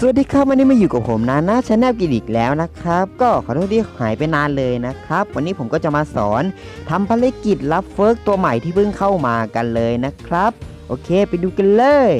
สวัสดีครับวันนี้มาอยู่กับผมนาน่าชาแนลกินอีกแล้วนะครับ ก็ขอโทษที่หายไปนานเลยนะครับ วันนี้ผมก็จะมาสอนทำภารกิจรับเฟิร์กตัวใหม่ที่เพิ่งเข้ามากันเลยนะครับ โอเคไปดูกันเลย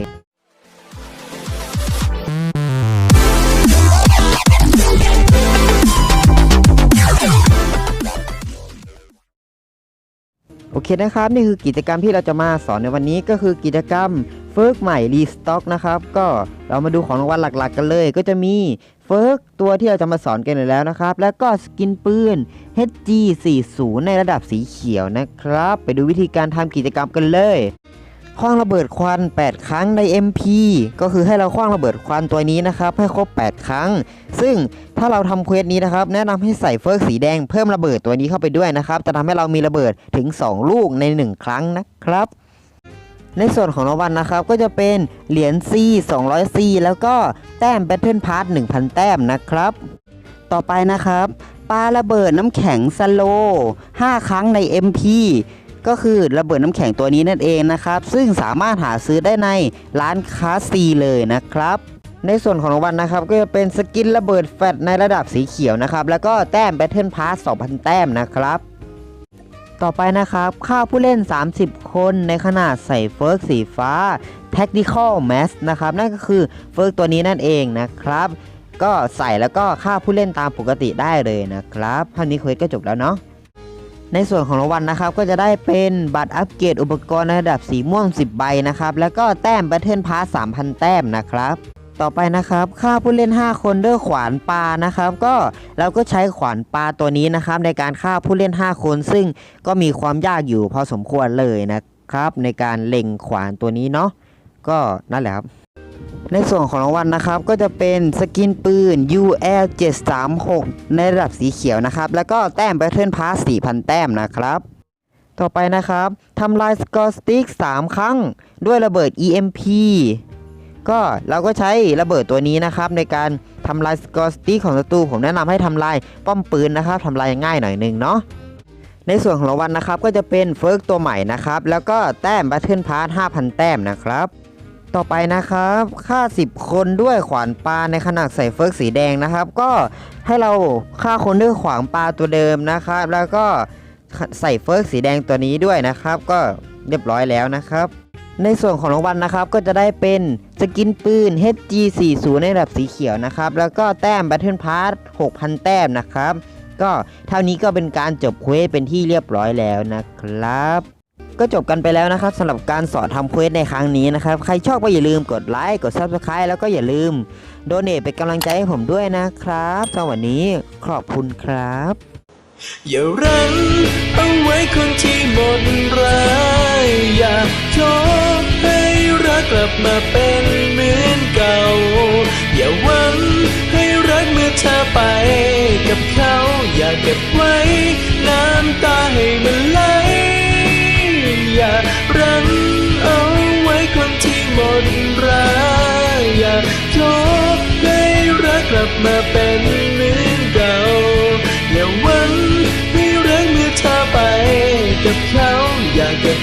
โอเคนะครับ นี่คือกิจกรรมที่เราจะมาสอนในวันนี้ก็คือกิจกรรมเฟิร์กใหม่รีสต็อกนะครับก็เรามาดูของรางวัลหลักๆ กันเลย ก็จะมีเฟิร์กตัวที่เราจะมาสอนกันอยู่แล้วนะครับ แล้วก็สกินปืน HG40 ในระดับสีเขียวนะครับ ไปดูวิธีการทำกิจกรรมกันเลย คว้างระเบิดควัน 8 ครั้งใน MP ก็คือให้เราคว้างระเบิดควันตัวนี้นะครับให้ครบ 8 ครั้ง ซึ่งถ้าเราทำเควสนี้นะครับแนะนำให้ใส่เฟิร์กสีแดงเพิ่มระเบิดตัวนี้เข้าไปด้วยนะครับจะทำให้เรามีระเบิดถึง 2 ลูกใน 1 ครั้งนะครับในส่วนของรางวัลนะครับก็จะเป็นเหรียญ C 200 C แล้วก็แต้ม Battle Pass 1,000 แต้มนะครับ ต่อไปนะครับปาระเบิดน้ำแข็งสโล 5 ครั้งใน MP ก็คือระเบิดน้ำแข็งตัวนี้นั่นเองนะครับ ซึ่งสามารถหาซื้อได้ในร้านค้าซีเลยนะครับในส่วนของรางวัลนะครับก็จะเป็นสกินระเบิดแฟตในระดับสีเขียวนะครับ แล้วก็แต้ม Battle Pass 2,000 แต้มนะครับ ต่อไปนะครับ ค่าผู้เล่น 30 คนในขนาดใส่เฟิร์กสีฟ้า Tactical Mask นะครับ นั่นก็คือเฟิร์กตัวนี้นั่นเองนะครับ ก็ใส่แล้วก็ค่าผู้เล่นตามปกติได้เลยนะครับเท่านี้ควสก็จบแล้วเนาะ ในส่วนของรางวัลนะครับก็จะได้เป็นบัตรอัปเกรดอุปกรณ์ในระดับสีม่วง 10 ใบนะครับ แล้วก็แต้ม Battle Pass 3,000 แต้มนะครับ ต่อไปนะครับค่าผู้เล่น 5 คนด้วยขวานปลานะครับ ก็เราก็ใช้ขวานปลาตัวนี้นะครับในการฆ่าผู้เล่น 5 คน ซึ่งก็มีความยากอยู่พอสมควรเลยนะครับ ในการเล็งขวานตัวนี้เนาะก็นั่นแหละครับ ในส่วนของรางวัลนะครับก็จะเป็นสกินปืน UL 736ในระดับสีเขียวนะครับ แล้วก็แต้ม Battle Pass 4,000 แต้มนะครับต่อไปนะครับทำลายสกอร์สติ๊ก3 ครั้ง ด้วยระเบิด EMP ก็เราก็ใช้ระเบิดตัวนี้นะครับ ในการทำลายสกอร์สติ๊กของศัตรูผมแนะนำให้ทำลายป้อมปืนนะครับทำลายง่ายหน่อยหนึงเนาะในส่วนของรางวัลนะครับก็จะเป็นเฟิร์กตัวใหม่นะครับ แล้วก็แต้ม Battle Pass 5,000 แต้มนะครับ ต่อไปนะครับค่า 10 คนด้วยขวานปลาในขนาดใส่เฟิร์กสีแดงนะครับ ก็ให้เราฆ่าคนด้วยขวานปลาตัวเดิมนะครับ แล้วก็ใส่เฟิร์กสีแดงตัวนี้ด้วยนะครับ ก็เรียบร้อยแล้วนะครับ ในส่วนของรางวัลนะครับก็จะได้เป็นสกินปืน HG40 ในระดับสีเขียวนะครับ แล้วก็แต้ม Battle Pass 6,000 แต้มนะครับ ก็เท่านี้ก็เป็นการจบเควสเป็นที่เรียบร้อยแล้วนะครับ ก็จบกันไปแล้วนะครับสำหรับการสอนทำเควสในครั้งนี้นะครับ ใครชอบก็อย่าลืมกดไลค์ กด Subscribe แล้วก็อย่าลืมโดเนทเป็นกำลังใจให้ผมด้วยนะครับสำหรับวันนี้ขอบคุณครับ อย่ารั้งเอาไว้คนที่หมดรักอย่าโทษให้รักกลับมาเป็นเหมือนเก่า อย่าหวังให้รักเมื่อเธอไปกับเขา อย่าเก็บไว้ มาเป็นเหมือนเก่าและวันที่รักเมื่อเธอไปกับเขาอยากเก็บ